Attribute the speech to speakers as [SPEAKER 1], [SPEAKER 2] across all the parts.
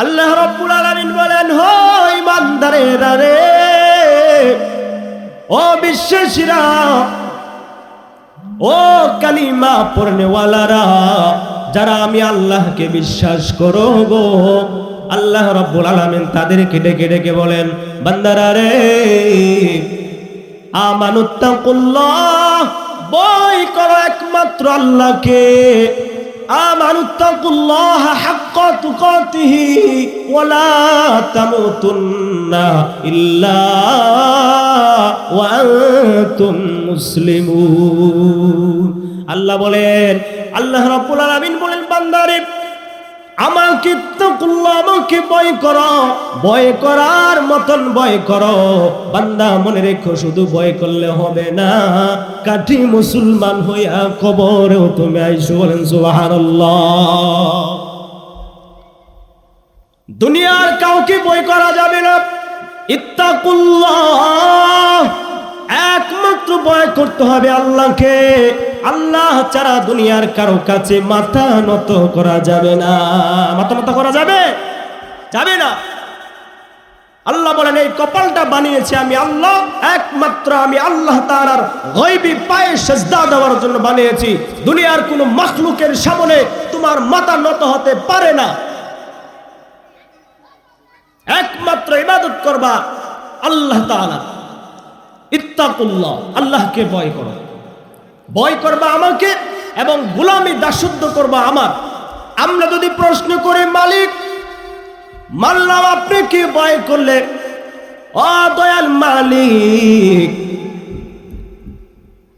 [SPEAKER 1] আল্লাহ রব্বুল আলামিন বলেন হো ইমানদারেরা রে ও বিশ্বাসীরা ও কালিমা পড়নেওয়ালারা, যারা আমি আল্লাহকে বিশ্বাস করো গো। আল্লাহ রব্বুল আলামিন তাদেরকে ডেকে ডেকে বলেন, বান্দারা রে, আমানুত্তাকুল্লাহ বই করো একমাত্র আল্লাহকে। আমানুত্তাকুল্লাহ হাক্কা তুকাতিহি ওয়ালা তামুতুন্না ইল্লা ওয়া আনতুম মুসলিমুন। আল্লাহ বলেন, আল্লাহ রাব্বুল আলামিন বলেন, বান্দারে আমাকে আমাকে ভয় করো। ভয় করার মতন ভয় করো। বান্দা মনে রেখো, শুধু ভয় করলে হবে না। কাঠি মুসলমান হইয়া কবরেও তুমি আইসো বলেন সুবহানাল্লাহ। দুনিয়ার কাউকে বই করা যাবে না। ইত্তাকুল্লাহ, একমাত্র ভয় করতে হবে আল্লাহকে। আল্লাহ ছাড়া দুনিয়ার কারও কাছে মাথা নত করা যাবে না। মাথা নত করা যাবে? যাবে না। আল্লাহ বলেন, এই কপালটা বানিয়েছি আমি আল্লাহ, একমাত্র আমি আল্লাহ তাআলার গয়বি পায়ে সেজদা দেওয়ার জন্য বানিয়েছি। দুনিয়ার কোনো মাখলুকের সামনে তোমার মাথা নত হতে পারে না। একমাত্র ইবাদত করবা আল্লাহ তাআলা। ইত্তাকুল্লাহ, আল্লাহকে ভয় করো। ভয় করবা আমাকে এবং গোলামি দাসত্ব করবা আমার। আমরা যদি প্রশ্ন করি, মালিক, মানলাম আপনি কি ভয় করলে? ও দয়াল মালিক,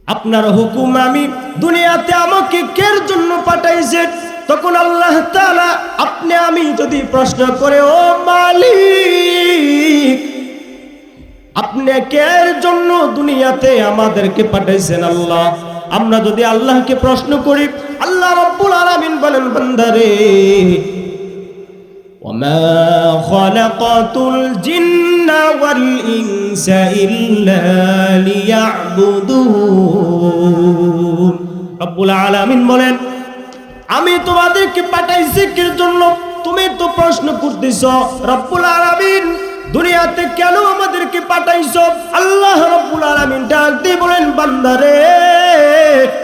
[SPEAKER 1] আপনার হুকুম আমি দুনিয়াতে আমাকে কের জন্য পাঠাইছেন তখন আল্লাহ তাআলা আপনি আমি যদি প্রশ্ন করে, ও মালিক, আপনি কের জন্য দুনিয়াতে আমাদেরকে পাঠাইছেন আল্লাহ? আমরা যদি আল্লাহকে প্রশ্ন করি আল্লাহ রব্বুল আলামিন বলেন বান্দারে وما خلقت الجن والإنس إلا ليعبدون রব্বুল আলামিন বলেন আমি তোমাদেরকে পাঠাইছি কির জন্য তুমি তো প্রশ্ন করতেছ রব্বুল আলামিন দুনিয়াতে কেন আমাদেরকে পাঠাইছ? আল্লাহ রব্বুল আলামিন ডাক দিয়ে বলেন, বান্দারে,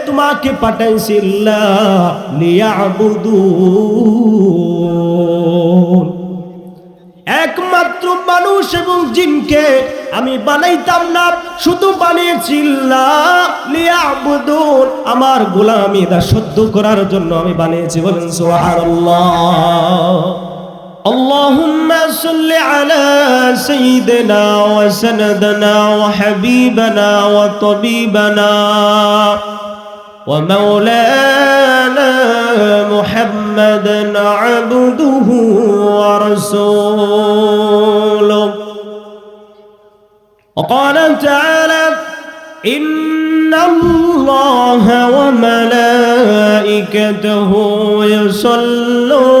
[SPEAKER 1] তোমাকে পাঠাইছি একমাত্র মানুষ এবং জিনকে আমি বানাইতাম না, শুধু বানিয়েছি আমার গোলামি দাসত্ব করার জন্য আমি বানিয়েছি, বলেন সুবহানাল্লাহ। اللهم صل على سيدنا وسندنا وحبيبنا وطبيبنا ومولانا محمدا عبده ورسوله. وقال تعالى إن الله وملائكته يصلون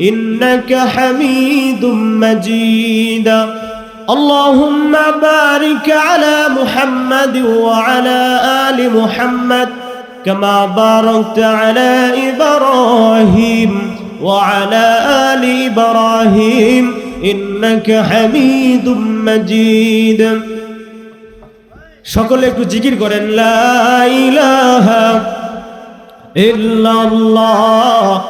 [SPEAKER 1] إنك حميد مجيد اللهم بارك على محمد وعلى آل محمد كما باركت على إبراهيم وعلى آل إبراهيم إنك حميد مجيد সকলে একটু জিকির করেন লা ইলাহা ইল্লাল্লাহ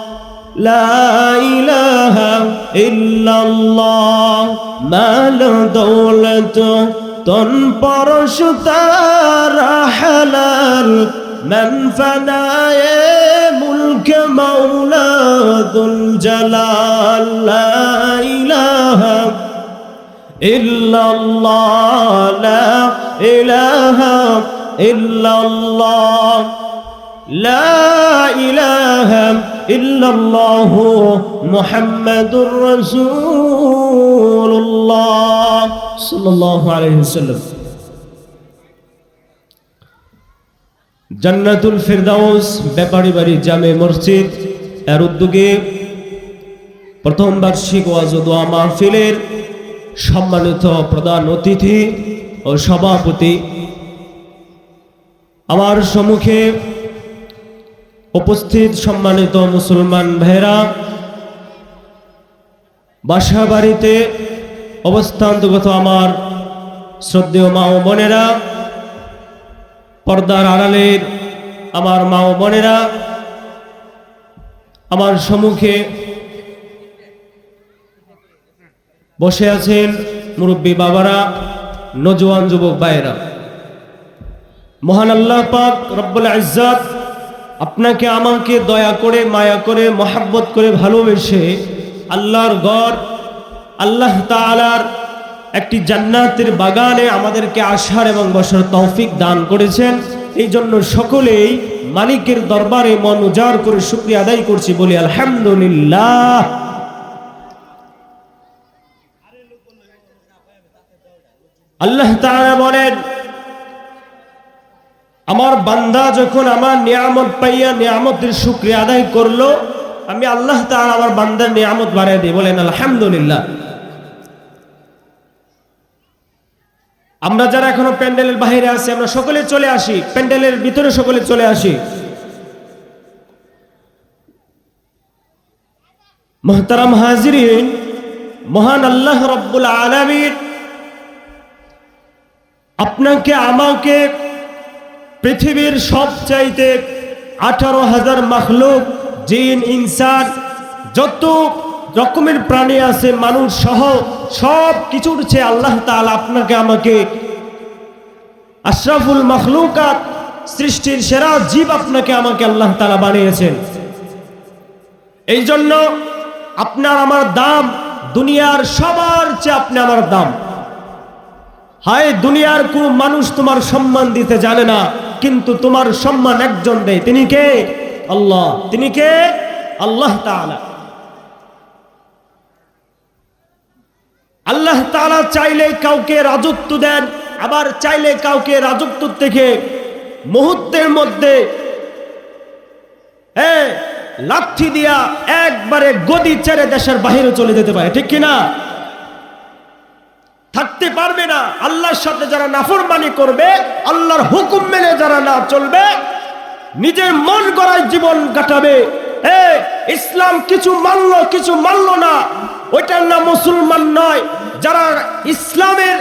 [SPEAKER 1] মাল দৌলত তন পরশ তারা হালাল من فناء ملك مولى ذو الجلال لا إله إلا الله لا إله إلا الله لا إله إلا الله محمد رسول الله صلى الله عليه وسلم জান্নাতুল ফিরদাউস ব্যাপারী বাড়ি জামে মসজিদ এর উদ্যোগে প্রথম বার্ষিক ওয়াজ ও দোয়া মাহফিলের সম্মানিত প্রধান অতিথি ও সভাপতি আমার সম্মুখে উপস্থিত সম্মানিত মুসলমান ভাইরা বাসা বাড়িতে অবস্থান্তগত আমার শ্রদ্ধেয় মা ও বোনেরা, পর্দার আড়ালের আমার মা ও বোনেরা, আমার সম্মুখে বসে আছেন মুরব্বী বাবারা, নজওয়ান যুবক ভাইয়েরা। মহান আল্লাহ পাক রব্বুল ইজ্জাত আপনাকে আমাকে দয়া করে, মায়া করে, মহাব্বত করে ভালোবেসে আল্লাহর গড় আল্লাহ তাআলার একটি জান্নাতের বাগানে আমাদেরকে আসার এবং বসার তৌফিক দান করেছেন। এই জন্য সকলেই মালিকের দরবারে মন উজাড় করে শুক্রিয়া আদায় করছি বলি আলহামদুলিল্লাহ। আল্লাহ তাআলা বলেন আমার বান্দা যখন আমার নিয়ামত পাইয়া নিয়ামতের শুক্রিয়া আদায় করল, আমি আল্লাহ তাআলা আমার বান্দার নিয়ামত বাড়াই দিই। বলেন, আলহামদুলিল্লাহ। আমরা যারা এখনও প্যান্ডেলের বাইরে আছি, আমরা সকলে চলে আসি। প্যান্ডেলের ভিতরে সকলে চলে আসি। মোহতারাম হাজিরিন, মহান আল্লাহ রব্বুল আলমীর আপনাকে, আমাকে পৃথিবীর সবচাইতে আঠারো হাজার মাখলুক জিন, ইনসান, যত রকমের প্রাণী আছে, মানুষ সহ সব কিছুর চেয়ে আল্লাহ তাআলা আপনাকে আমাকে আশরাফুল মখলুকাত সৃষ্টির সেরা জীব আপনাকে আমাকে আল্লাহ তালা বানিয়েছেন। এই জন্য আপনার আমার দাম, দুনিয়ার সবার চেয়ে আপনি আমার দাম। হায় দুনিয়ার কোন মানুষ তোমার সম্মান দিতে জানে না, কিন্তু তোমার সম্মান একজন দেয় তিনি কে? আল্লাহ। তিনি কে? আল্লাহ তাআলা। আল্লাহ তাআলা চাইলে কাউকে রাজত্ব দেন, আবার চাইলে কাউকে রাজত্ব থেকে মুহূর্তের মধ্যে লাঠি দিয়া একবারে গদি ছেড়ে দেশের বাহিরে চলে যেতে পারে। ঠিক কিনা? থাকতে পারবে না। আল্লাহর সাথে যারা নাফরমানি করবে, আল্লাহর হুকুম মেনে যারা না চলবে, নিজের মন গড়ায় জীবন কাটাবে। এ, ইসলাম কিছু মানলো কিছু মানলো না। ওইটার নাম মুসলমান নয়। যারা ইসলামের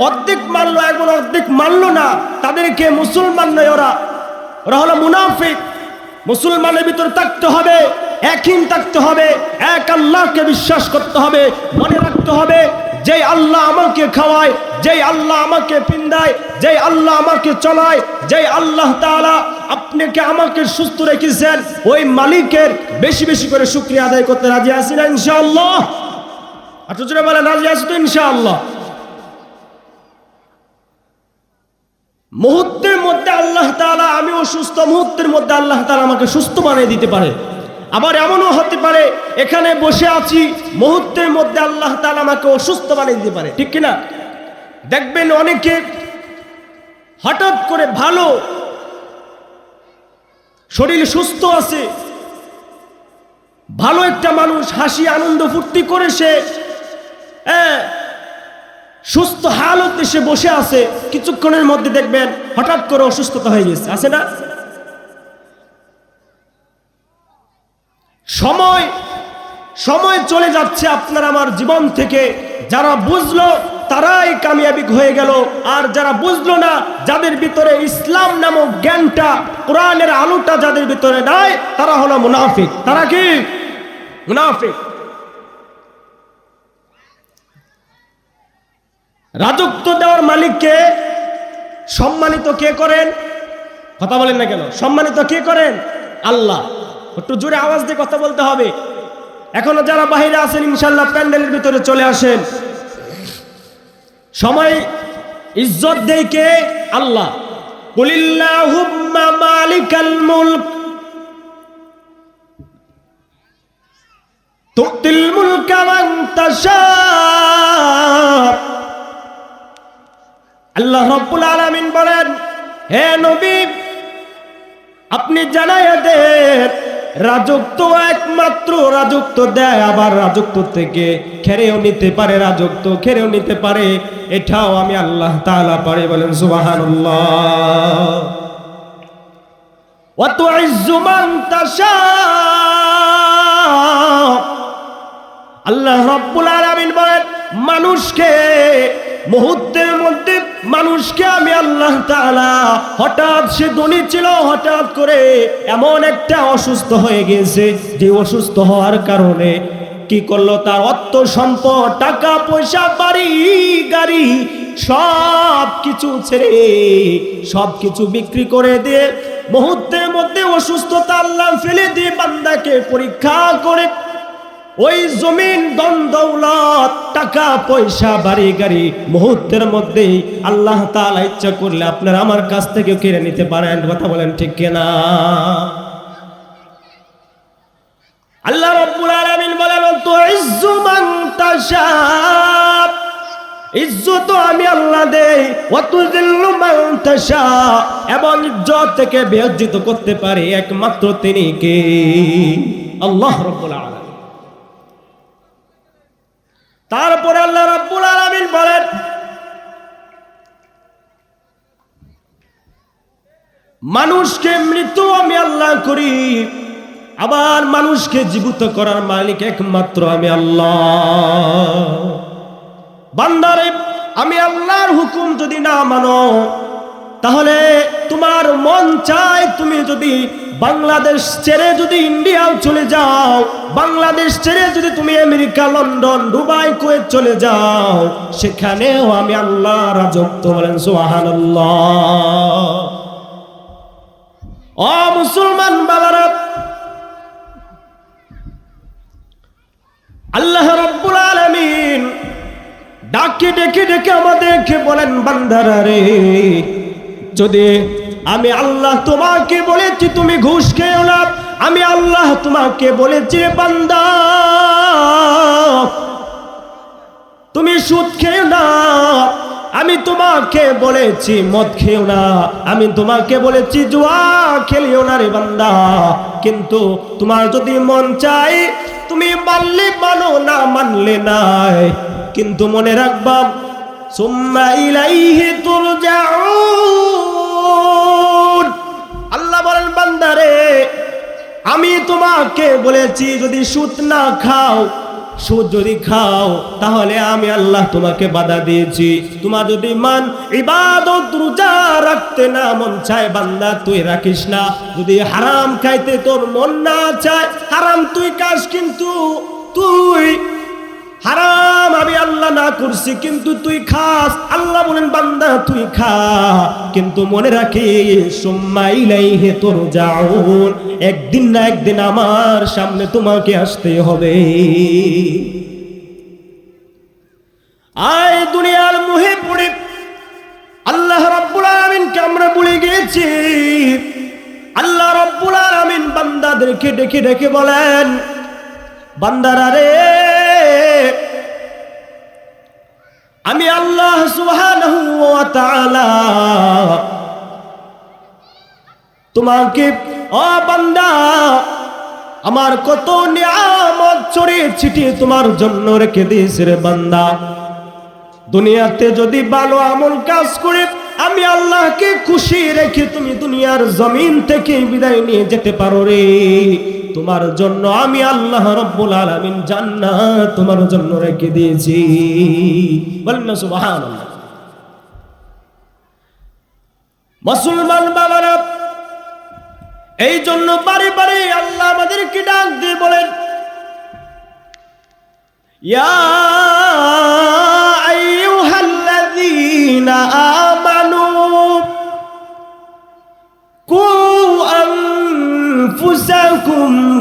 [SPEAKER 1] অর্ধেক মানলো এখন অর্ধেক মানলো না, তাদেরকে মুসলমান নয় ওরা। ওরা হলো মুনাফিক। মুসলমানের ভিতরে থাকতে হবে একই থাকতে হবে, এক আল্লাহকে বিশ্বাস করতে হবে, মনে রাখতে হবে যে আল্লাহ আমাকে খাওয়ায়, যেই আল্লাহ আমাকে পিন্দায়, যেই আল্লাহ আমাকে চলায়, যেই আল্লাহ তাআলা আপনাকে আমাকে সুস্থ রেখেছেন, ওই মালিকের বেশি বেশি করে শুক্রিয়া আদায় করতে রাজি আছি না ইনশাআল্লাহ? জোরে বলেন, রাজি তো মুহূর্তের মধ্যে আল্লাহ তাআলা আমি অসুস্থ মুহূর্তের মধ্যে আল্লাহ তাআলা আমাকে সুস্থ বানিয়ে দিতে পারে। আবার এমনও হতে পারে, এখানে বসে আছি, মুহূর্তের মধ্যে আল্লাহ তাআলা আমাকে অসুস্থ বানিয়ে দিতে পারে। ঠিক কিনা? দেখবেন অনেকে হঠাৎ করে ভালো শরীর সুস্থ আছে, ভালো একটা মানুষ, হাসি, আনন্দ, ফুর্তি করে সে হ্যাঁ সুস্থ হালতে সে বসে আছে, কিছুক্ষণের মধ্যে দেখবেন হঠাৎ করে অসুস্থতা হয়ে গেছে। আছে না? সময় সময় চলে যাচ্ছে আপনার আমার জীবন থেকে। যারা বুঝলো, তারাই কামিয়াবি হয়ে গেল। আর যারা বুঝলো না, যাদের ভিতরে ইসলাম নামক জ্ঞানটা, কোরআনের আলোটা যাদের ভিতরে নাই, তারা হলো মুনাফিক। তারা কি? মুনাফিক। রাজত্ব দেওয়ার মালিককে সম্মানিত কে করেন? কথা বলেন না কেন? সম্মানিত কে করেন? আল্লাহ। একটু জোরে আওয়াজ দিয়ে কথা বলতে হবে। এখনও যারা বাহিরে আছেন ইনশাল্লাহ প্যান্ডেলের ভিতরে চলে আসেন। সময়, ইজ্জত দেয় কে? আল্লাহ। আল্লাহ রব্বুল আলামিন বলেন, হে নবী, আপনি জানাইয়া দেন রাজত্ব একমাত্র রাজত্ব দেয়, আবার রাজত্ব থেকে খেরেও নিতে পারে রাজত্ব, খেরেও নিতে পারে। এটাও আমি আল্লাহ তাআলা পারে বলেন, সুবহানাল্লাহ। আল্লাহ রব্বুল আলামিন বলেন, মানুষকে মুহূর্তের মধ্যে মানুষকে আমি আল্লাহ তাআলা হঠাৎ সে ধনী ছিল, হঠাৎ করে এমন একটা অসুস্থ হয়ে গেছে যে অসুস্থ হওয়ার কারণে কি করল? তার অর্থ সম্পদ, টাকা, পয়সা, বাড়ি, গাড়ি সব কিছু ছেড়ে, সব কিছু বিক্রি করে দিয়ে মুহূর্তের মধ্যে অসুস্থতা আল্লাহ ফেলে দিয়ে বান্দাকে পরীক্ষা করে ওই জমিন দন দৌলত, টাকা, পয়সা, বাড়ি, গাড়ি, মুহূর্তের মধ্যেই আল্লাহ তালা ইচ্ছা করলে আপনার আমার কাছ থেকে কেড়ে নিতে পারেন। কথা বলেন ঠিক কিনা? আল্লাহ রব্বুল আলামিন বলেন তো ইজ্জু মান তাশা ইজ্জত আমি আল্লাহ দেই। এবং ইজ্জত থেকে বেজ্জিত করতে পারে একমাত্র তিনি কে? আল্লাহ রব্বুল আলামিন। তারপরে আল্লাহ রাব্বুল আলামিন বলেন, মানুষকে মৃত্যু আমি আল্লাহ করি, আবার মানুষকে জীবিত করার মালিক একমাত্র আমি আল্লাহ। বান্দারে, আমি আল্লাহর হুকুম যদি না মানো, তাহলে তোমার মন চায় তুমি যদি বাংলাদেশ ছেড়ে যদি ইন্ডিয়াও চলে যাও, বাংলাদেশ ছেড়ে যদি তুমি আমেরিকা, লন্ডন, দুবাই, কুয়েত চলে যাও, সেখানেও আমি আল্লাহ রাজত্ব বলেন, সুবহানাল্লাহ। ও মুসলমান বাবারা আল্লাহ রব্বুল আলামিন ডাকে, ডেকে ডেকে আমাদেরকে বলেন, বান্দারা রে, যদি আমি আল্লাহ তোমাকে বলেছি, তুমি ঘুষ খেও না। আমি আল্লাহ তোমাকে বলেছি বান্দা, তুমি সুদ খেও না। আমি তোমাকে বলেছি, মদ খেও না। আমি তোমাকে বলেছি, জুয়া খেলিও না রে বান্দা। কিন্তু তোমার যদি মন চাই তুমি মানলে মানো না, মানলে নাই। কিন্তু মনে রাখবা, সুম্মা ইলাইহি তুরজাউন। আল্লাহ বলেন, বান্দারে, আমি তোমাকে বলেছি, যদি সুদ না খাও, সুদ যদি খাও, তাহলে আমি আল্লাহ তোমাকে বাধা দিয়েছি। তোমার যদি মান ইবাদত রোজা রাখতে না মন চায়, বান্দা, তুই রাখিস না। যদি হারাম খাইতে তোর মন না চায়, হারাম তুই খাস কিন্তু তুই হারাম, আমি আল্লাহ না করছি, কিন্তু তুই খাস। আল্লাহ বলেন, বান্দা, তুই খা। কিন্তু মনে রাখিস হে তোর যাউন একদিন না একদিন আমার সামনে তোমাকে আসতে হবে। আয় দুনিয়ার মুহে পড়ে। আল্লাহ রাব্বুল আলামিনকে আমরা ভুলে গেছি আল্লাহ রাব্বুল আলামিন বান্দাদেরকে ডেকে ডেকে বলেন, বান্দারা রে আমি আল্লাহ তোমাকে আমার কত নিয়ামত ছড়িয়ে ছিটিয়ে তোমার জন্য রেখে দিয়েছে রে বান্দা। দুনিয়াতে যদি ভালো আমল কাজ করে, আমি আল্লাহকে খুশি রেখে তুমি দুনিয়ার জমিন থেকে বিদায় নিয়ে যেতে পারো রে। তোমার জন্য আমি আল্লাহ রব্বুল আলামিন জান্নাত তোমার জন্য রেখে দিয়েছি। বলেন না, সুবহানাল্লাহ। মুসলমান বাবারা, এই জন্য বারে বারে আল্লাহ আমাদেরকে ডাক দিয়ে বলেন, ইয়া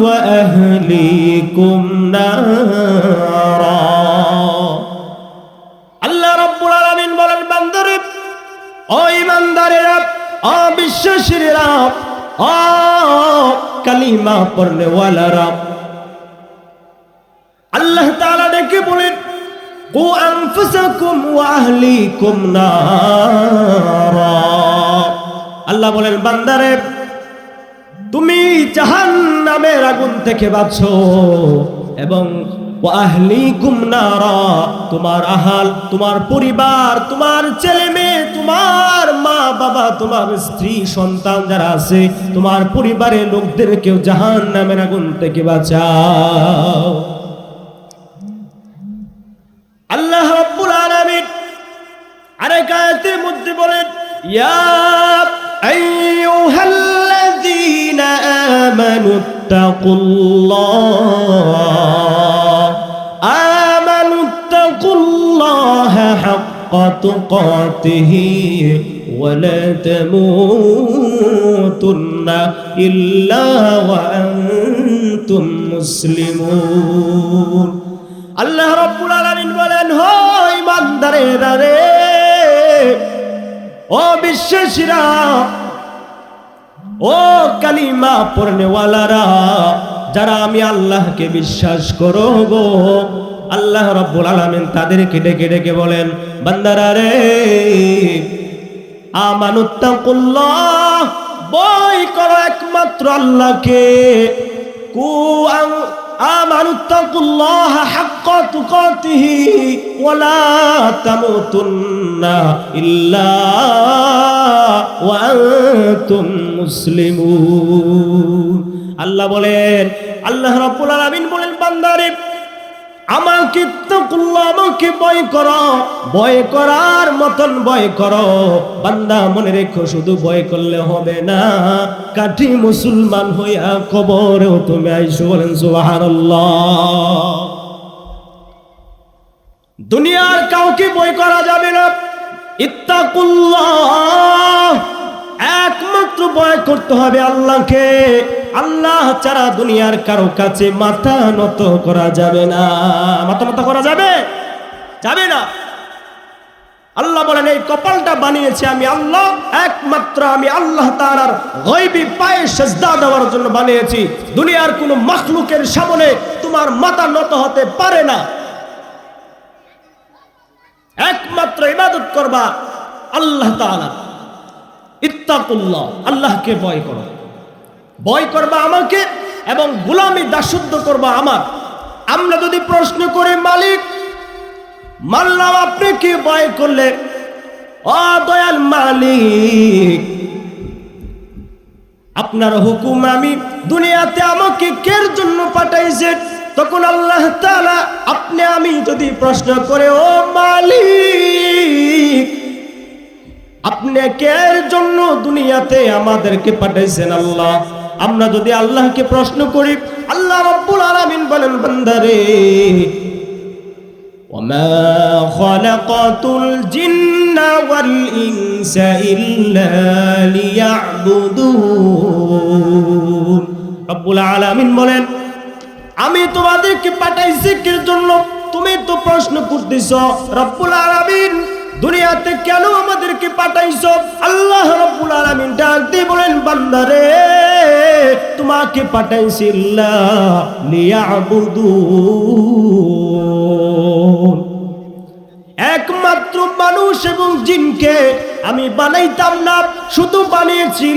[SPEAKER 1] وأهليكم نارا আল্লাহ রব্বুল আলামিন বলেন বান্দারে ও ইমানদারেরা ও বিশ্বাসীরা ও কালিমা পড়লে ওয়ালারা আল্লাহ তাআলা ডেকে বলেন কু আনফুসাকুম ওয়া আহলিকুম নারা আল্লাহ বলেন বান্দারে তুমি জাহান নামের আগুন থেকে বাঁচো এবং তোমার আহাল, তোমার পরিবার, তোমার ছেলে মেয়ে, তোমার মা বাবা, তোমার স্ত্রী, সন্তান যারা আছে, তোমার পরিবারের লোকদেরকেও জাহান্নামের আগুন থেকে বাঁচাও। আল্লাহ আরেক বলেন, ইয়া আমানু তাকুল্লাহ আমানু তাকুল্লাহ হাক্কা তুকাতিহি ولا تموتن إلا وأنتم مسلمون আল্লাহ রব্বুল আলামিন বলেন হো ইমানদারেরা রে ও বিশ্বাসীরা ও কালিমা পড়নেওয়ালারা, যারা আমি আল্লাহকে বিশ্বাস করো গো, আল্লাহ রব্বুল আলামিন তাদেরকে ডেকে ডেকে বলেন, বান্দারা রে, আমানুত্তাকুল্লাহ, বই করো একমাত্র আল্লাহকে কু আমানু তাকুল্লাহ হাক্কা তুকাতিহি ওয়ালা তামুতুন্না ইল্লা ওয়া আনতুম মুসলিমুন। আল্লাহ বলেন, আল্লাহ রাব্বুল আলামিন বলেন, বান্দারে আমাকে তাকুল্লাহ আমাকে ভয় করো, ভয় করার মতন ভয় করো। বান্দা মনে রেখো, শুধু ভয় করলে হবে না। কাঠি মুসলমান হইয়া কবরেও তুমি আইসো বলেন সুবহানাল্লাহ। দুনিয়ার কাউকে বই করা যাবে না। ইত্তাকুল্লাহ। একমাত্র ভয় করতে হবে আল্লাহকে। আল্লাহ ছাড়া দুনিয়ার কারও কাছে মাথা নত করা যাবে না। মাথা নত করা যাবে? যাবে না। আল্লাহ বলেন, এই কপালটা বানিয়েছি আমি আল্লাহ, একমাত্র আমি আল্লাহ তাআলার গয়বি পায়ে সেজদা দেওয়ার জন্য বানিয়েছি। দুনিয়ার কোনো মাখলুকের সামনে তোমার মাথা নত হতে পারে না। একমাত্র ইবাদত করবা আল্লাহ তাআলা। ইত্তাকুল্লাহ, আল্লাহকে ভয় করো। ভয় করবা আমাকে এবং গোলামি দাসত্ব করবা আমার। আমরা যদি প্রশ্ন করি, মালিক মানলাম আপনি কি ভয় করলে? ও দয়াল মালিক, আপনার হুকুম আমি দুনিয়াতে আমাকে কের জন্য পাঠাইছে? তখন আল্লাহ তাআলা, আপনি আমি যদি প্রশ্ন করে, ও মালিক আপনি কের জন্য দুনিয়াতে আমাদেরকে পাঠাইছেন আল্লাহ আমরা যদি আল্লাহকে প্রশ্ন করি আল্লাহ রব্বুল আলামিন বলেন বান্দারে وما خلقت الجن والإنس إلا ليعبدون রব্বুল আলামিন বলেন আমি তোমাদেরকে পাঠাইছি কি জন্য তুমি তো প্রশ্ন করতেছ রব্বুল আলামিন দুনিয়াতে কেন আমাদেরকে পাঠাইছ? আল্লাহ রব্বুল আলামিন ডাক দিয়ে বলেন, বান্দারে, তোমাকে পাঠাইছি একমাত্র মানুষ এবং জিনকে আমি বানাইতাম না, শুধু বানিয়েছি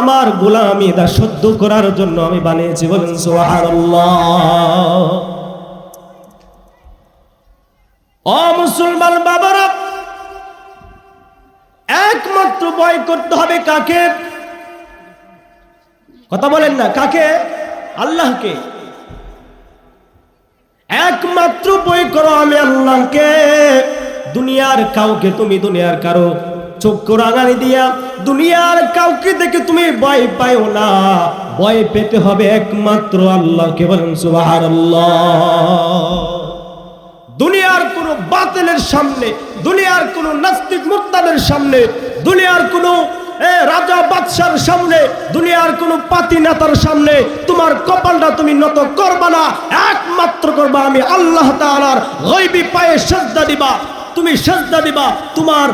[SPEAKER 1] আমার গোলামি দাসত্ব করার জন্য আমি বানিয়েছি, বলেন সুবহানাল্লাহ। ও মুসলমান বাবারা, একমাত্র ভয় করতে হবে কাকে? কথা বলেন না, কাকে? আল্লাহকে। একমাত্র বই করো আমি আল্লাহকে। দুনিয়ার কাউকে তুমি, দুনিয়ার কারও চক্ষু রাঙানি দিয়া, দুনিয়ার কাউকে দেখে তুমি ভয় পাইও না। ভয় পেতে হবে একমাত্র আল্লাহকে বলেন সুবহানাল্লাহ। দুনিয়ার কোন বাতিলের সামনে, দুনিয়ার কোন নাস্তিক মুক্তাদের সামনে, দুনিয়ার কোন রাজা বাদশার সামনে, দুনিয়ার কোনো পাতি নেতার সামনে তোমার কপালটা তুমি নত করবা না। একমাত্র করবা আমি আল্লাহ তাআলার গয়বি পায়ে সেজদা দিবা। তুমি সেজদা দিবা, তোমার,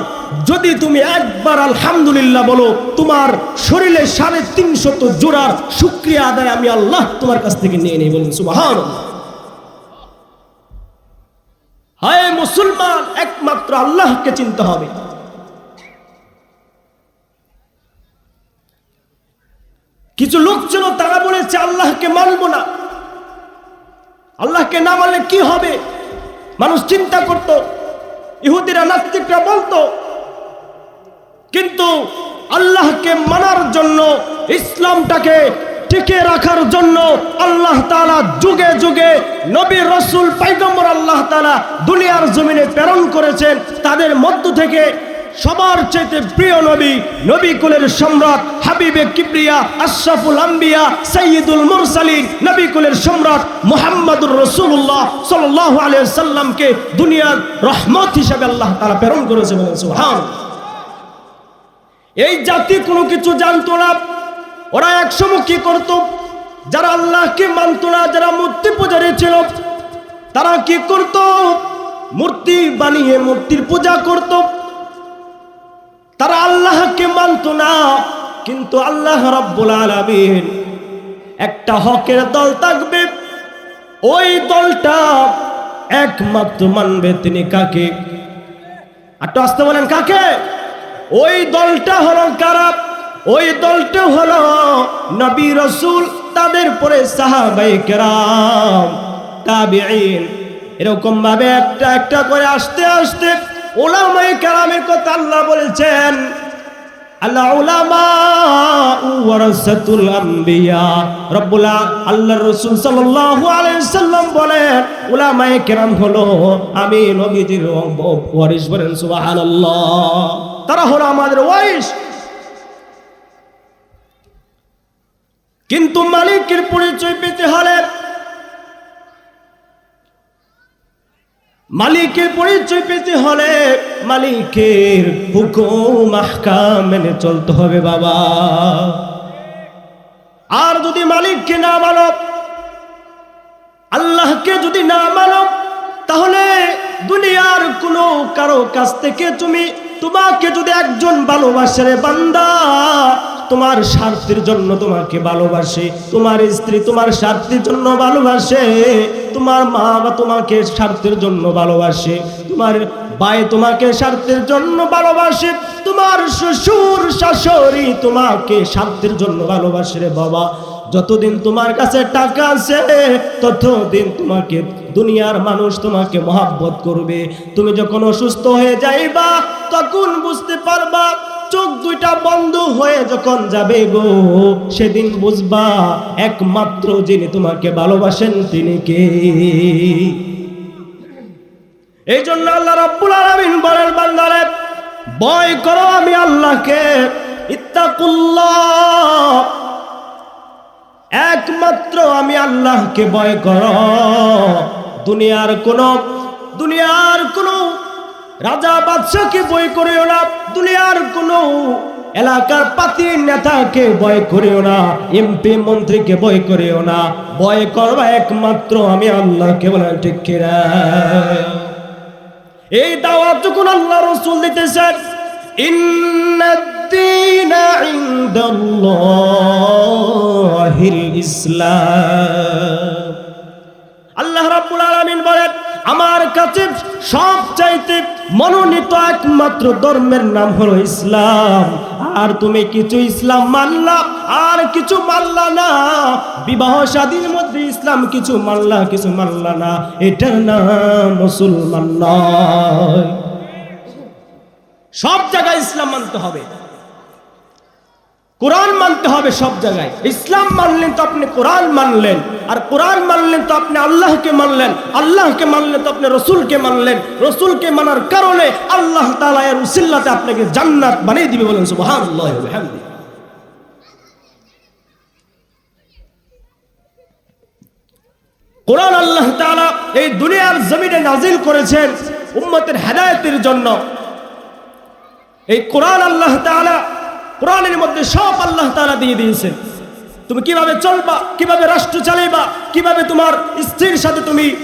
[SPEAKER 1] যদি তুমি একবার আলহামদুলিল্লাহ বলো, তোমার শরীরে সাড়ে তিনশত জোড়ার শুক্রিয়া আদায় আমি আল্লাহ তোমার কাছ থেকে নিয়ে নেই বলুন সুবাহান হায় মুসলমান, একমাত্র আল্লাহকে চিনতে হবে। কিছু লোক ছিল, তারা বলেছে, আল্লাহকে মানবো না। আল্লাহকে না মানলে কি হবে? মানুষ চিন্তা করত, ইহুদিরা, নাস্তিকরা বলতো, কিন্তু আল্লাহকে মানার জন্য ইসলামটাকে টিকে রাখার জন্য আল্লাহ তাআলা যুগে যুগে নবী রসুল পাইগম্বর আল্লাহ তাআলা দুনিয়ার জমিনে প্রেরণ করেছেন। তাদের মধ্য থেকে সবার চাইতে প্রিয় নবী নবী কুলের সম্রাট হাবিবে কিবরিয়া, আশরাফুল আম্বিয়া, সাইয়্যিদুল মুরসালিন, নবী কুলের সম্রাট মুহাম্মদুর রাসূলুল্লাহ সাল্লাল্লাহু আলাইহি সাল্লামকে দুনিয়ার রহমত হিসেবে আল্লাহ তাআলা প্রেরণ করেছে বলেন সুবহান এই জাতি কোনো কিছু জানতো না। ওরা একসময় কি করত। যারা আল্লাহকে মানত না, যারা মূর্তি পূজারী ছিল, তারা কি করত? মূর্তি বানিয়ে মূর্তির পূজা করত। তারা আল্লাহকে মানত না, কিন্তু আল্লাহ রাব্বুল আলামিন একটা হকের দল থাকবে। ওই দলটা একমাত্র মানবে তিনি কাকে? একটু আসতে বলেন, কাকে? ওই দলটা হলো কারা? ওই দলটা হলো নবী রসুল, তাদের পরে সাহাবাই কেরাম, তাবিঈন। এরকম ভাবে একটা একটা করে আসতে আসতে ওলামাই কেরামের কথা আল্লাহ বলেছেন, আল্লাহ উলামা ওয়ারাসাতুল আম্বিয়া। রব্বুল আল্লাহর রাসূল সাল্লাল্লাহু আলাইহি সাল্লাম বলেন, উলামায়ে কেরাম হলো আমি নবীজির ওয়ারিস বলেন, সুবহানাল্লাহ। তারা হলো আমাদের ওয়ারিস কিন্তু মালিকের পরিচয় পেতে হলে মালিকের পরিচয় পেতে হলে মালিকের হুকুম, আহকাম মেনে চলতে হবে বাবা। আর যদি মালিককে না মানো, আল্লাহকে যদি না মানো, তাহলে দুনিয়ার কোনো কারও কাছ থেকে তুমি, তোমাকে যদি একজন ভালোবাসে রে বান্দা তোমার স্বার্থের জন্য তোমাকে ভালোবাসে। তোমার স্ত্রী তোমার স্বার্থের জন্য ভালোবাসে। তোমার মা বা তোমাকে স্বার্থের জন্য ভালোবাসে। তোমার ভাই তোমাকে স্বার্থের জন্য ভালোবাসে। তোমার শ্বশুর, শাশুড়ি তোমাকে স্বার্থের জন্য ভালোবাসে রে বাবা। যতদিন তোমার কাছে টাকা আছে, ততদিন তোমাকে দুনিয়ার মানুষ তোমাকে মহাব্বত করবে। তুমি যখন অসুস্থ হয়ে যাইবা, তখন বুঝতে পারবা চোখ দুইটা বন্ধ হয়ে যখন যাবে গো, সেদিন বুঝবা একমাত্র যিনি তোমাকে ভালোবাসেন তিনি কে? এই জন্য আল্লাহ রাব্বুল আলামিন বলেন, বান্দারে, ভয় করো আমি আল্লাহকে। ইত্তাকুল্লাহ। একমাত্র আমি আল্লাহকে ভয় করো। দুনিয়ার কোন দুনিয়ার কোন রাজা বাদশাহকে বই করিও না, দুনিয়ার কোন এলাকার পাতি নেতাকে বয় করিও না এমপি মন্ত্রীকে ভয় করিও না। বয় করবা একমাত্র আমি আল্লাহকে বলেন, ঠিক এই দাওয়াত যখন আল্লাহ রসুল দিতেছেন ইনদাল্লাহিল ইসলাম। আমার কাছে সব চাইতে মনোনীত একমাত্র ধর্মের নাম হলো ইসলাম। আর তুমি কিছু ইসলাম মানলা, আর কিছু মানলা না। বিবাহ শাদীর মধ্যে ইসলাম কিছু মানলা কিছু মানলা না। এটার নাম মুসলমান নয়। সব জায়গায় ইসলাম মানতে হবে। কোরআন মানতে হবে সব জায়গায়। ইসলাম মানলেন তো আপনি কোরআন মানলেন। আর কোরআন মানলেন তো আপনি আল্লাহকে মানলেন। আল্লাহকে মানলেন তো আপনি রসুলকে মানলেন। রসুলকে মানার কারণে আল্লাহ তাআলা এর আপনাকে জান্নাত বানিয়ে দিবে বলেন বিহামদিহি। কোরআন আল্লাহ তাআলা এই দুনিয়ার জমিনে নাজিল করেছেন উম্মতের হেদায়েতের জন্য। এই কোরআন আল্লাহ তাআলা কোরআনের মধ্যে সব আল্লাহ তারা দিয়ে দিয়েছেন। তুমি কীভাবে চলবা, কীভাবে রাষ্ট্র চালাইবা, কীভাবে তোমার স্ত্রীর সাথে তুমি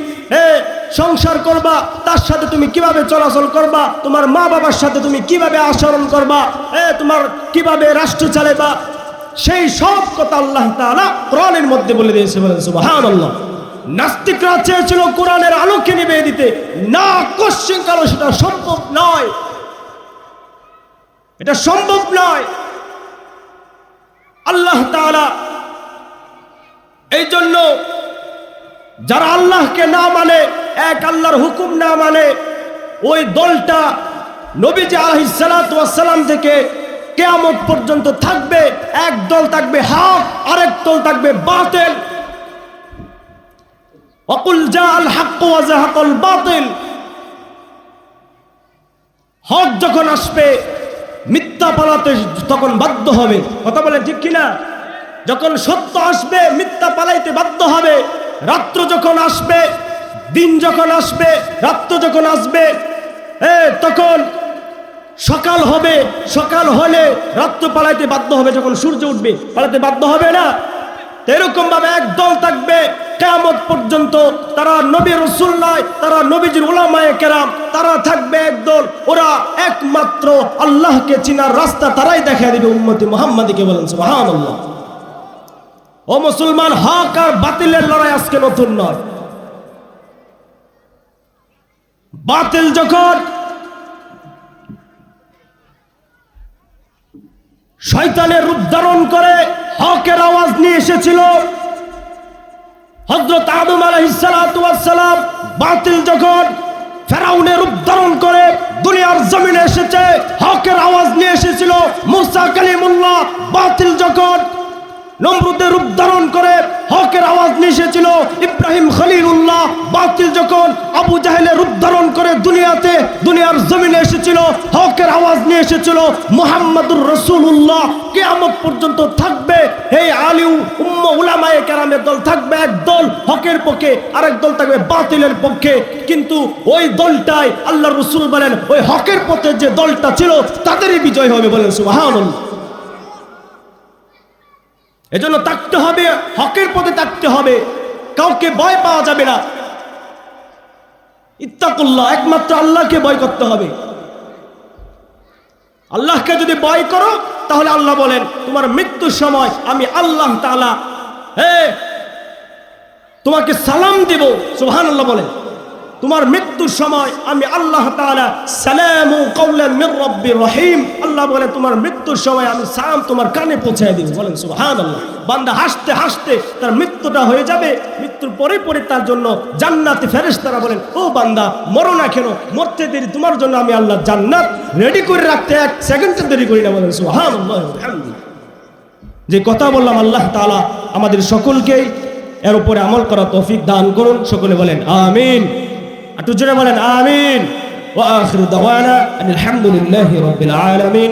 [SPEAKER 1] সংসার করবা, তার সাথে তুমি কীভাবে চলাচল করবা, তোমার মা বাবার সাথে তুমি কীভাবে আচরণ করবা, এ, তোমার কীভাবে রাষ্ট্র চালাইবা, সেই সব কথা আল্লাহ তাআলা কোরআনের মধ্যে বলে দিয়েছে বলেন, সুবহানাল্লাহ। নাস্তিকরা চেয়েছিল কোরআনের আলোকে নিবে দিতে, না কোশ্চিন কালো সেটা সম্ভব নয়। এটা সম্ভব নয়। আল্লাহ তাআলা এই জন্য যারা আল্লাহকে না মানে এক আল্লাহর হুকুম না মানে ওই দলটা নবীজি আলহিসালাম থেকে কেয়ামত পর্যন্ত থাকবে, এক দল থাকবে হক, আরেক দল থাকবে বাতিল। অকুল জাল হাক্ক ওয়াজাহাকল বাতিল। হক যখন আসবে মিথ্যা পালাতে তখন বাধ্য হবে। কথা বলে ঠিক কিনা? যখন সত্য আসবে, মিথ্যা পালাইতে বাধ্য হবে, রাত্র যখন আসবে, দিন যখন আসবে, রাত্র যখন আসবে, এ, তখন সকাল হবে, সকাল হলে রাত্র পালাইতে বাধ্য হবে যখন সূর্য উঠবে। পালাতে বাধ্য হবে না? এরকম ভাবে এক থাকবে কেয়ামত পর্যন্ত তারা নবী রসুল নয়, তারা নবীজির ওলামায়ে কেরাম, তারা থাকবে একদল ওরা একমাত্র আল্লাহকে চিনার রাস্তা তারাই দেখা দিবে উম্মতি মোহাম্মদীকে বলেন, সুবহানাল্লাহ। ও মুসলমান, হক আর বাতিলের লড়াই আজকে নতুন নয়। বাতিল যখন শয়তানের রূপ ধারণ করে, হকের আওয়াজ নিয়ে এসেছিল হজরত আদম আলাইসালাম বাতিল যখন ফেরাউনের উদ্ধারণ করে দুনিয়ার জমিনে এসেছে, হকের আওয়াজ নিয়ে এসেছিল, মুসা কালিমুল্লাহ বাতিল যখন নমরুদের রূপ ধারণ করে হকের আওয়াজ নিয়ে এসেছিল ইব্রাহিম খলিলুল্লাহ। বাতিল যখন আবু জাহেলের রূপ ধারণ করে দুনিয়াতে, দুনিয়ার জমিনে এসেছিল, হকের আওয়াজ নিয়ে এসেছিল মোহাম্মদুর রসুল্লাহ কেয়ামত পর্যন্ত থাকবে, এই আলিউ উম্ম উলামায়ে কেরামের দল থাকবে, এক দল হকের পক্ষে, আরেক দল থাকবে বাতিলের পক্ষে। কিন্তু ওই দলটাই আল্লাহ রসুল বলেন, ওই হকের পথে যে দলটা ছিল, তাদেরই বিজয় হবে বলেন সুবহানাল্লাহ। এজন্য থাকতে হবে, হকের পথে থাকতে হবে। কাউকে ভয় পাওয়া যাবে না। ইত্তাকুল্লাহ, একমাত্র আল্লাহকে ভয় করতে হবে। আল্লাহকে যদি ভয় করো, তাহলে আল্লাহ বলেন, তোমার মৃত্যুর সময় আমি আল্লাহ তাআলা, হে, তোমাকে সালাম দেব। সুহান আল্লাহ বলেন। তোমার মৃত্যুর সময় আমি আল্লাহ রহিম। আল্লাহ বলে, তোমার মৃত্যুর সময় আমি সালাম তোমার কানে পৌঁছায় দিব। বলেন, সুবহানাল্লাহ। বান্দা হাসতে হাসতে তার মৃত্যুটা হয়ে যাবে। মৃত্যুর পরে পরে তার জন্য জান্নাতে ফেরেশতারা বলেন, ও বান্দা, মরো না কেন? মরতে দেরি। তোমার জন্য আমি আল্লাহ জান্নাত রেডি করে রাখতে এক সেকেন্ডে দেরি করি না। বলেন আলহামদুলিল্লাহ যে কথা বললাম, আল্লাহ তাআলা আমাদের সকলকেই এর উপরে আমল করা তৌফিক দান করুন। সকলে বলেন, আমিন। একটু জোরে বলেন আমিন ওয়া আখিরু দাওয়ানা আনিল হামদুলিল্লাহি রাব্বিল আলামিন